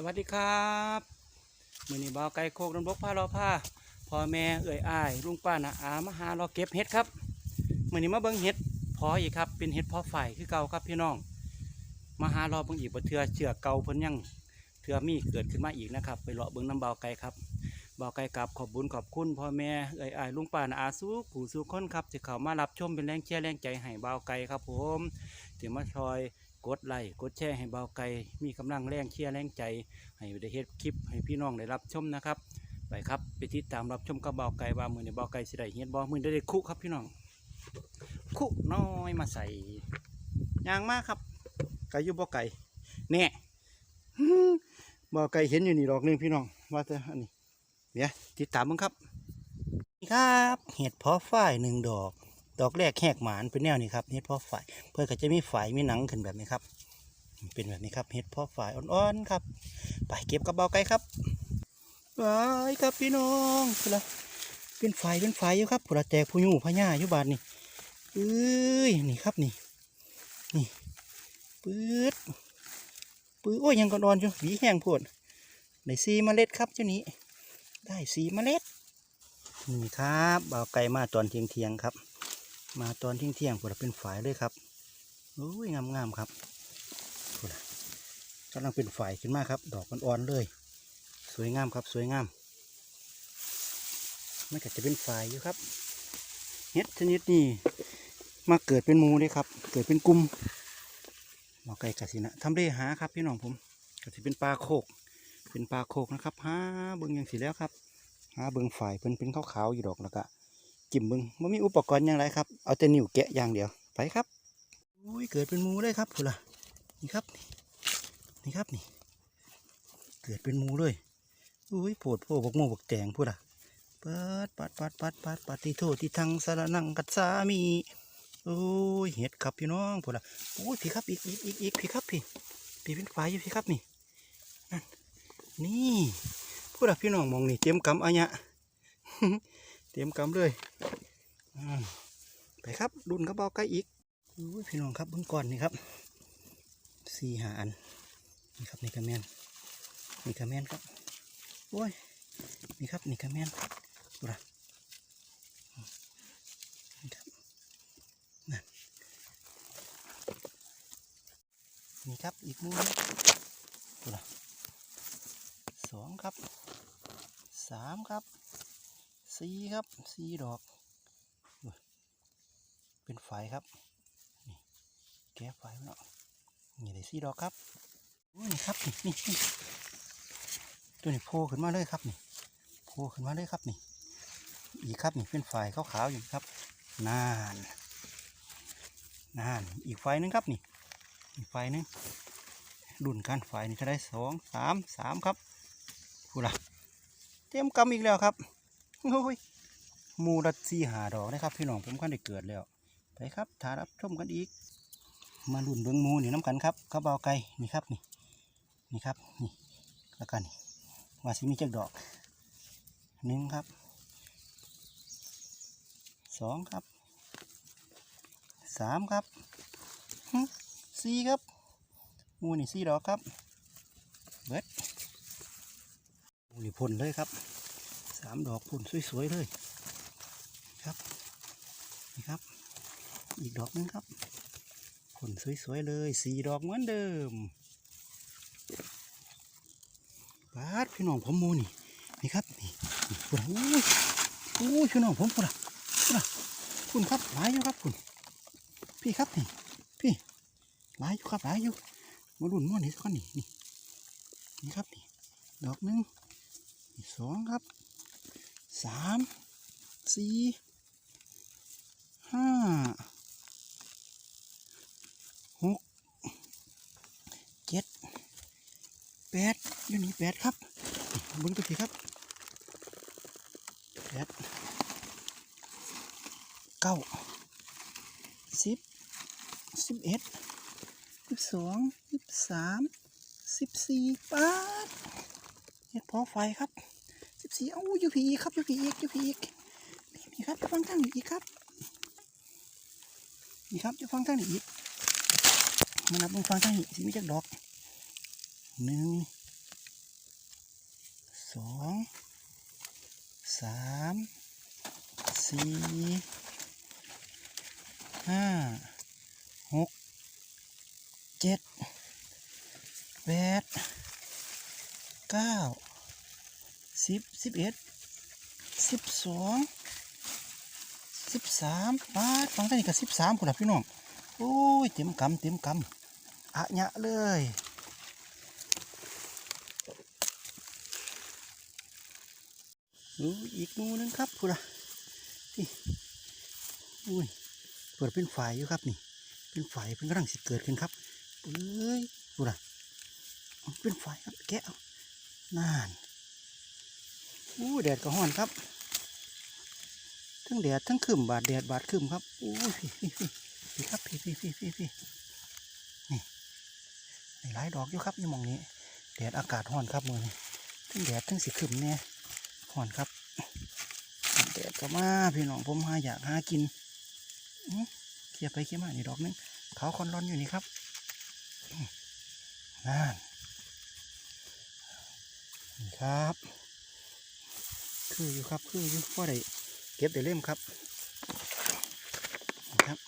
สวัสดีครับมือนี้บ่าวไก่โคกน้ำบกพาเราพาพ่อแม่เอ่ยอ้ายลุงป้านาอามาหาราเก็บเห็ดครับมือนี้มาเบิ่งเห็ดพออีกครับเป็นเห็ดพอฝ่ายคือเก่าครับพี่น้อง มาหาราเบิ่งอีกบ่เทือเชือกเก่าเพิ่นยังเทือมีเกิดขึ้นมาอีกนะครับ ไปเลาะเบิ่งน้ำบ่าวไก่ครับบ่าวไก่กลับขอบบุญขอบคุณพ่อแม่เอ่ยอ้ายลุงป้านาอาสู้ผู้สู้คนครับที่เขามารับชมเป็นแรงเชียร์แรงใจให้บ่าวไก่ครับ ผมที่มาช่วย กดไลค์กดแชร์ให้บ่าไก่มีกำลังแรงเชียร์แรงใจ ให้ได้เฮ็ดคลิปให้พี่น้องได้รับชมนะครับ ไปครับไปติดตามรับชมกับเบาไก่ว่ามือในเบาไก่สิได้เฮ็ดบ่มือได้ได้คุครับพี่น้อง คุน้อยมาใส่ยางมากครับไก่อยู่บ่ไก่เนี่ยบ่ไก่เห็นอยู่นี่ดอกนึงพี่น้องว่าแต่อันนี้เดี๋ยวติดตามมึงครับ นี่ครับ เห็ดเพาะฝ้ายหนึ่งดอก ดอกแรกแหกหมานเป็นแนวนี้ครับเห็ดพาะฝ้ายเพื่อก็จะมีฝายมีหนังขึ้นแบบนี้ครับ เป็นแบบนี้ครับเห็ดพาะฝ้ายอ่อนๆครับ ไปเก็บกระเป๋าไก่ครับไปครับพี่น้องพุ่นละเป็นไฟเป็นไฟอยู่ครับผู้ละแตกผู้ยู่พญ่าอยู่บาดนี่เอ้ยนี่ครับนี่นี่ปื๊ดปื๊ดโอ้ยยังก่อนอ่อนอยู่หวีแห้งโพดได้สีเมล็ดครับเจ้านี้ ได้สีเมล็ดนี่ครับเบาไก่มาตอนเทียงเทียงๆครับ มาตอนเที่ยงเที่ยงๆผู้ละเป็นฝายเลยครับโอ้ยงามๆครับผู้ละกำลังเป็นฝายขึ้นมาครับ ดอกอ่อนๆเลย สวยงามครับ สวยงามมันก็จะเป็นฝายอยู่ครับเห็ดชนิดนี้มาเกิดเป็นมูเลยครับ เกิดเป็นกลุ่มหมอไก่กสินะทำเลหาครับพี่น้องผมก็จะเป็นปลาโคก เป็นปลาโคกนะครับหาเบิ้งอย่างสีแล้วครับหาเบิ้งฝ่ายเป็นเป็นขาวๆอยู่ดอกแล้วก็ จิ้มเบิ้งไม่มีอุปกรณ์อย่างไรครับ เอาแต่นิ้วแกะอย่างเดียว ไปครับอุ้ยเกิดเป็นมูเลยครับพุ่นละนี่ครับ นี่ครับนี่ เกิดเป็นมูเลยอุ้ยโผดโผบกโมบกแตงพูดอะปัดปัดปัดปัดปัดปัดที่โทษที่ทางสารนังกัดสามีโอ้ยเห็ดครับพี่น้องพูดอะโอ้ยพี่ครับอีกอีกอีกอีกพี่ครับพี่พี่เป็นไฟอยู่พี่ครับนี่นั่นนี่พูดอะพี่น้องมองนี่เตรียมกำอันเนี้ย เตรียมกำเลยไปครับดุนกระเป๋าใกล้อีกพี่น้องครับเบื้องก่อนนี่ครับสี่หาอันนี่ครับนี่กระแมนนี่กระแมนครับโอ้ยนี่ครับนี่กระแมนดูละนี่ครับนั่นนี่ครับอีกมูหนึงดูละสองครับสามครับ สีครับสีดอก เป็นไฟครับ นี่แก้ไฟมันเนาะนี่ได้สีดอกครับนี่ครับนี่นี่ตัวนี้โผล่ขึ้นมาเลยครับนี่โผล่ขึ้นมาเลยครับนี่ อีกครับนี่เป็นฝ่ายขาวๆอยู่ครับนานนานอีกไฟหนึงครับนี่อีกไฟหนึงรุ่นกันไฟนี่ก็ได้สองสามสามครับพูดละเตรียมกำอีกแล้วครับ โอ้ยมูรัดสี่หาดอกนะครับ พี่น้องผมก็ได้เกิดแล้วไปครับถารับชมกันอีก มาลุ่นเบิ้งมูนี่น้ำกันครับกระเบาไก่นี่ครับนี่นี่ครับนี่แล้วกันว่าสิมีจักดอกหนึ่งครับสองครับสามครับสี่ครับมูนี่สี่ดอกครับเบิดมูนี่พ่นเลยครับ สามดอกพ่นสวยๆเลยครับนี่ครับ อีกดอกหนึงครับผลสวยๆเลยสี่ดอกเหมือนเดิมบาดพี่น้องผมมูนี่นี่ครับนี่นี่พุ่นโอ้ยโอ้ยพี่น้องผมพุ่นอะพุ่นอะพุ่นครับหลายอยู่ครับพุ่นพี่ครับนี่พี่หลายอยู่ครับหลายอยู่มาดุนม้วนนี่สักคนนี่นี่นี่ครับนี่ดอกหนึ่งสองครับ สามสี่ห้าหกเจ็ดแปดอยู่นี่แปดครับเบิ้งตัวทีครับแปดเก้าสิบสิบเอ็ดสิบสองสิบสามสิบสี่ปาดเฮ็ดพอไฟครับ สิบสี่เอ้าอยู่พีอีกครับอยู่พีอีกอยู่พีอีกนี่ครับฟังทางนี้อีกครับนี่ครับจะฟังทางนี้อีกมานับลงฟังทั้งนี้สิมีจักดอกหนึ่งสองสามสี่ห้าหกเจ็ดแปดเก้า สิบสิบเอ็ดสิบสองสิบสามป้าฟังท่านี่ก็สิบสามคนละพี่น้องโอ้ยเต็มกำเต็มกำอะยะเลยอู้อีกหมูนึงครับพูดละนี่อุ้ยเปิดเป็นฝ่ายอยู่ครับนี่ เป็นฝ่ายเป็นกำลังสิเกิดขึ้นครับเอ้ยพูดละเป็นฝ่ายครับแกะเอานาน อู้แดดก็ห้อนครับ ทั้งแดดทั้งขึ้มบาดแดดบาดขึ้มครับอู้พี่พี่พี่พี่ครับพี่พี่พี่พี่พี่นี่นี่หลายดอกอยู่ครับนี่มองนี้แดดอากาศห้อนครับมือนี้ทั้งแดดทั้งสีขึ้มเนี่ยห้อนครับแดดก็มาพี่น้องผมหาอยากหากินเคลียไปเคลียมานี่ดอกนึงเขาคอนร้อนอยู่นี่ครับนั่นนี่ครับ คืออยู่ครับคืออยู่พ่อได้เก็บได้เล่มครับครับ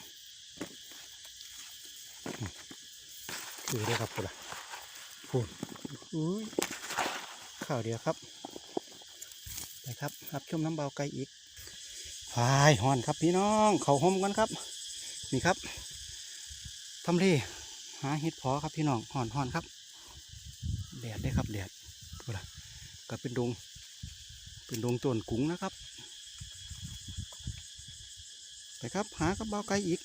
คือได้ครับพูดละพูดอุ้ยข่าวเดียวครับไปครับรับชมน้ำเบาไกลอีกพายหอนครับพี่น้อง เขาห่มกันครับ นี่ครับทำเลหาเห็ดพอครับพี่น้องหอนหอนครับแดดได้ครับแดดพูดละก็เป็นดง เป็นดงต้นกุ้งนะครับ ไปครับหากระเบาไกลอีก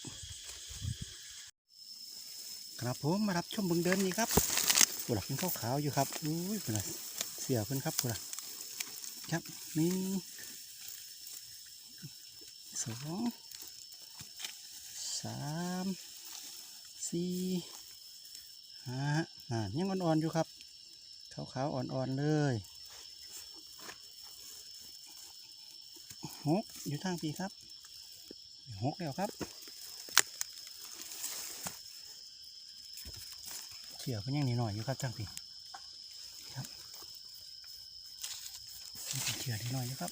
ครับผมมารับชมเบึงเดินนี่ครับกุหลาบเป็นขาวขาวๆอยู่ครับอุ้ยกุหลาเสียเพิ่นครับกุหลาครับนึ่สองสามสี่ห้าอ่ายังอ่อนๆอยู่ครับขาวขาวๆอ่อนๆเลย หกอยู่ทางพี่ครับหกแล้วครับเฉียวก็ยังนิดหน่อยอยู่ครับจังพี่ครับเฉียวนิดหน่อยอยู่ครับ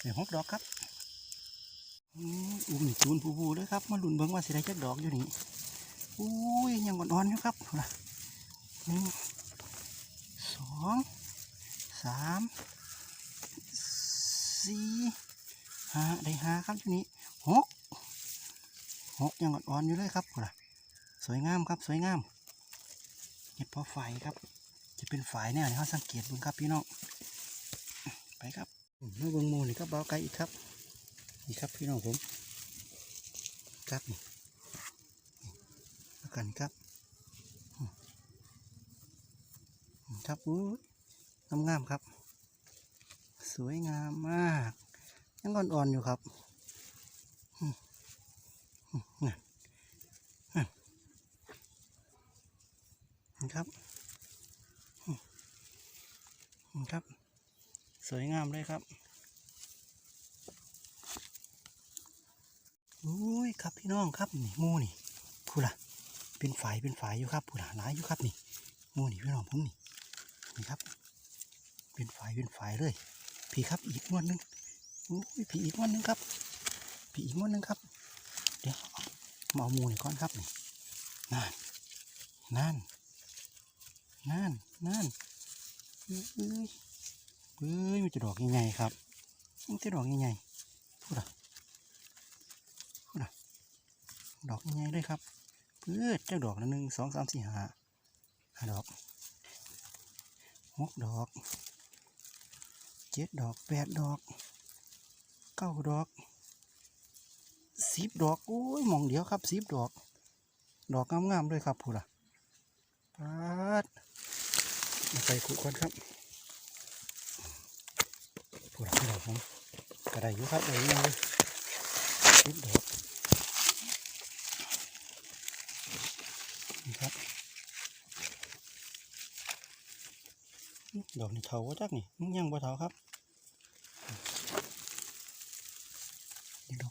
เดี๋ยวหกดอกครับอุ้มจูนผูบูเลยครับมาลุ้นเบิ่งว่าสิได้จักดอกอยู่นี่อุ้ยยังอ่อนๆอยู่ครับหนึ่งสองสามสี่ หาได้หาครับที่นี้หกหกยังอ่อนๆอยู่เลยครับเอาล่ะสวยงามครับสวยงามเห็ดพอไฟครับ จะเป็นฝายเนี่ยเขาสังเกตดูครับพี่น้องไปครับเมื่อเบิ้งโมนี่ครับเบาไกลอีกครับนี่ครับพี่น้องผมครับนี่แล้วกันครับครับอู้งามงามๆครับ สวยงามมาก ยังอ่อนๆอยู่ครับอืมอืมนั่นนั่นนี่ครับครับ สวยงามเลยครับอุ้ยครับพี่น้องครับนี่หมูนี่พูล่ะ เป็นฝายเป็นฝายอยู่ครับพูล่ะหลายอยู่ครับนี่หมูนี่พี่น้องผมนี่นี่ครับ เป็นฝายเป็นฝายเลย พี่ครับอีกม้วนหนึง อุ้ยผีอีกม้วนหนึงครับพี่อีกม้วนหนึงครับ เดี๋ยวมาเอามูนี่ก่อนครับนี่นั่นนั่นนั่นนั่นเอ้ยเอ้ยมันจะดอกยังไงครับมันจะดอกยังไงพูดอะพูดอะดอกยังไงเลยครับเพื่อเจ้าดอกละหนึ่งสองสามสี่ห้าห้าดอกหกดอกเจ็ดดอกแปดดอก เก้าดอกสิบดอกโอ้ยมองเดียวครับสิบดอก ดอกงามๆเลยครับพูดอะปัดมาใส่ขุก่อนครับปวดที่เราผมกระไดอยู่ครับได้ยังเลยติดดอกนี่ครับดอกนี่เถาว่าจักนี่ยังบ่เถาครับ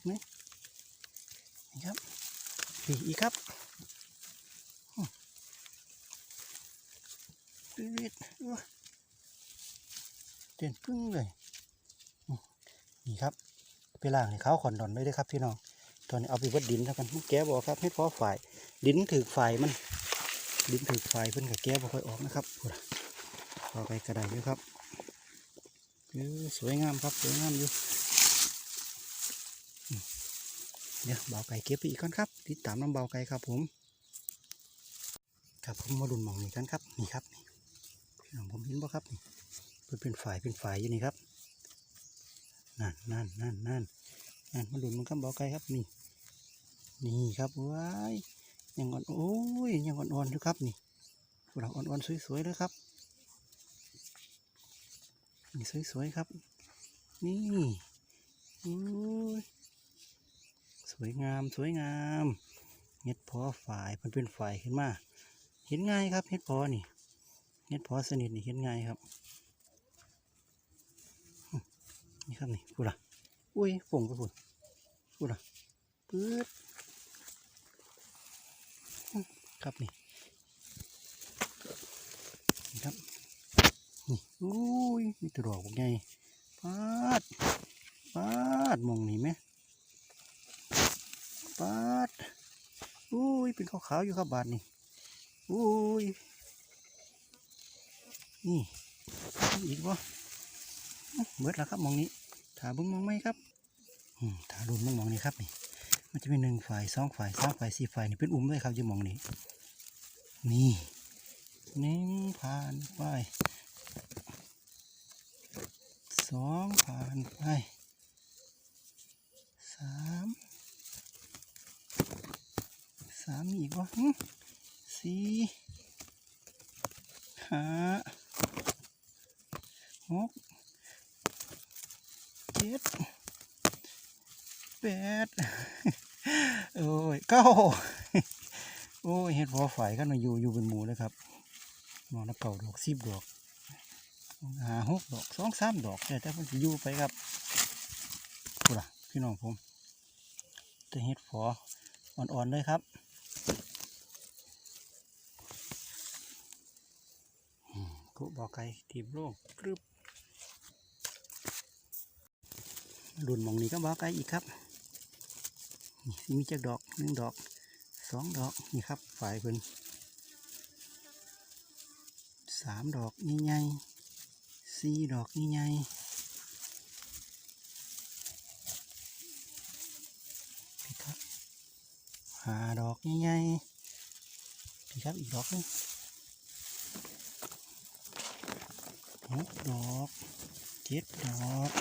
นี่ครับอีอีกครับปิดจะจนปึ้งเลยนี่ครับไปล่างให้เขาขอนดอนไว้ด้ครับพี่น้องตอนนี้เอาไปวัดดินแล้วกันแก้บอกครับให้พอฝ่ายดินถือฝ่ายมัน ดินถือฝ่ายเพิ่นกับแก้บ่ค่อยออกนะครับพูดอะเอาไปกระไดอยู่ครับสวยงามครับสวยงามอยู่อืม เดี๋ยวเบาไก่เก็บไปอีกก่อนครับ ติดตามน้ำเบาไก่ครับผม ครับผมมาดุนมองนี่กันครับนี่ครับนี่พี่น้องผมเห็นบ่ครับเพิ่นเป็นฝ่ายเป็นฝ่ายอยู่นี่ครับนั่นนั่นนั่นนั่นนั่นมาดุนมันก็เบาไก่ครับนี่นี่ครับว้ายยังอ่อนโอ้ยยังอ่อนๆอยู่ครับนี่พวกเราอ่อนๆสวยๆเลยครับนี่สวยๆครับ นี่โอ้ย วยงามสวยงามเห็ดพอฝ่ายมันเป็นฝ่ายขึ้นมาเห็นง่ายครับเห็ดพอนี่เห็ดพอสนิทนี่เห็นง่ายครับนี่ครับนี่พูดละอุ้ยฝงไปพูดพูดละปื๊ดครับนี่นี่ครับนี่อุ้ยมีตัวดอกพวกใหญ่ปาดปาดมองนี่ไหม ปาดอุ้ยเป็นขาวๆอยู่ครับบาทนี่อุ้ยนี่อีกวะเบิดแล้วครับมองนี้ถาบิ้งมองไหมครับอืมถารุนมองมองนี้ครับนี่มันจะมีหนึ่งฝ่ายสองฝ่ายสามฝ่ายสี่ฝ่ายนี่เป็นอุ้มเลยครับจะมองนี้นี่หนึ่งผ่านไปสองผ่านไปสาม สาสี่ห้าหกเจ็ดแปดโอ้ยเก้าโอ้ยเห็ดพอฝ่ายกันมาอยู่อยู่เป็นหมูเลยครับมองนับเก่าดอกสิบดอกหาหกดอกสองสามดอกแต่แต่มันจะอยู่ไปครับพูดล่ะพี่น้องผมแต่เห็ดพออ่อนๆเลยครับ กุบอกไก่ทีบโลกกรึบดุนมองนี้ก็บอกไก่อีกครับนี่มีจักดอกหนึ่งดอกสองดอกนี่ครับฝ่ายเพิ่นสามดอกใหญ่ๆสี่ดอกใหญ่ๆพี่ครับห้าดอกใหญ่ๆพี่ครับอีกดอกนึง หกดอกเจ็ดดอก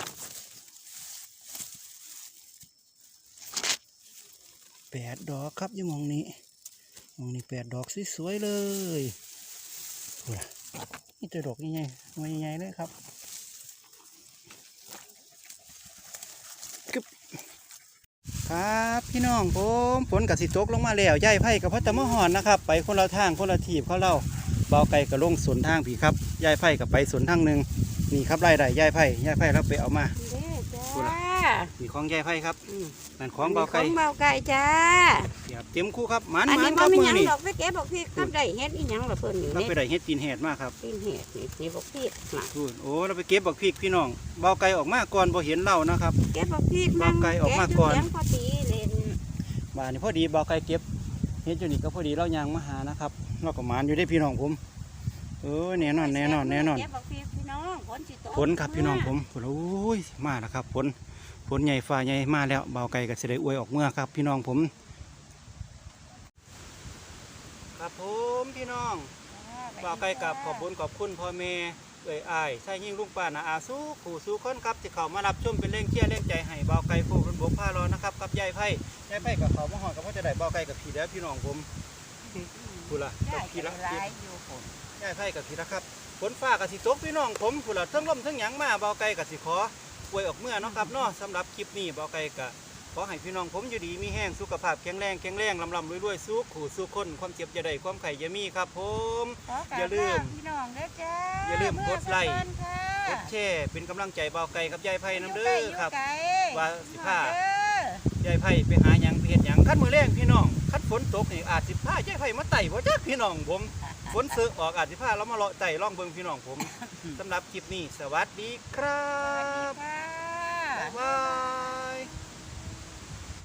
แปดดอกครับยี่มองนี้มองนี้แปดดอกสวยๆเลยโอ้ยนี่แต่ดอกใหญ่ๆหน่วยใหญ่ๆเลยครับครับพี่น้องผมฝนกับสิตกลงมาแล้วย่ายไผ่กับพัตตะมะหอนนะครับ ไปคนละทางคนละทีบเขาเล่าเบาไก่กับลงสวนทางผีครับ ยายไผ่กับไปสวนทางหนึ่งนี่ครับไร่ได้ยายไผ่ยายไผ่เราไปเอามาเด้จ้พูดล่ะานี่ของยายไผ่ครับอืมนั่นของเบาไก่ของเบาไก่จ้าเสียบเต็มคู่ครับหมันอันหมันี้นคบ่รับมีมืหอยังนี่ดอกไปแกบอกพี่กับได้เฮ็ดอีหยังล่ะเพิ่นนี่เราเฮ็ไปดได้เฮ็ดตีนแหดมากครับปีนเฮ็ดนี่นี่บอกพี่น่ะพูดโอ้เราไปเก็บบักพริกพี่น้องเบาไก่ออกมาก่อนบ่เห็นเรานะครับแกบอกพี่เบาไก่ออกมาก่อนแยู่เสียงพอดีเล่นบ้านนี้พอดีเบาไก่เก็บเฮ็ดอยู่นี่ก็พอดีเรายางมาหานะครับเราก็หมานอยู่ได้พี่น้องผม เออแน่นอนแน่นอนแน่นอนแกบอกพี่พี่น้องฝนสิตกฝนครับพี่น้องผมฝนโอ้ยมาแล้วครับฝนฝนใหญ่ฟ้าใหญ่มาแล้วเบาไก่ก็สิได้อวยออกเมื่อครับ พี่น้องผม ครับผมพี่น้องเบาไก่กับขอบคุญขอบคุณพ่อแม่เอ่ยอายใช่ยิ่งลุงป้านาอาสู้ขู่สู้คนครับที่เขามารับชมเป็นเร่งเชียร์เร่งใจให้เบาไก่โคกรนบกผ้ารอนะครับกับยายไผ่ยายไผ่กับเขามาหอดกับพ่อจะได้เบาไก่กับพี่แล้วพี่น้องผมพูดละได้กับพี่ละหลายอยู่ฝน ยายไผ่กับพี่ละครับฝนฟ้ากับสิตกพี่น้องผมพูดละทั้งลมทั้งหยังมาเบาไก่กับสิขอป่วยออกเมื่อเนาะครับเนาะสำหรับคลิปนี้เบาไก่กะขอให้พี่น้องผมอยู่ดีมีแห้งสุขภาพแข็งแรงแข็งแรงลำลำรวยรวยๆสู้ขู่สู้คนความเจ็บอย่าได้ความไข่อย่ามีครับ ผมขอกรบอย่าลืมลพี่น้องเด้อจ้าอย่าลืมกดไลค์เมื่อสักวันค่ะกดแชร์เป็นกำลังใจเบาไก่กับยายไผ่น้ำเด้อครับยู่ไกลว่าสิพาเด้อยายไผ่ไปหาหยังไปเฮ็ดหยังคันมือแรงพี่น้องคันฝนตกนี่อาจสิพายายไผ่มาไต่บ่จักพี่น้องผม ฝนซื้อออกอาจสิพาเรามาเลาะใจร่องเบิงพี่น้องผมสำหรับคลิปนี้ สวัสดีครับ ค่ะ บ๊ายบาย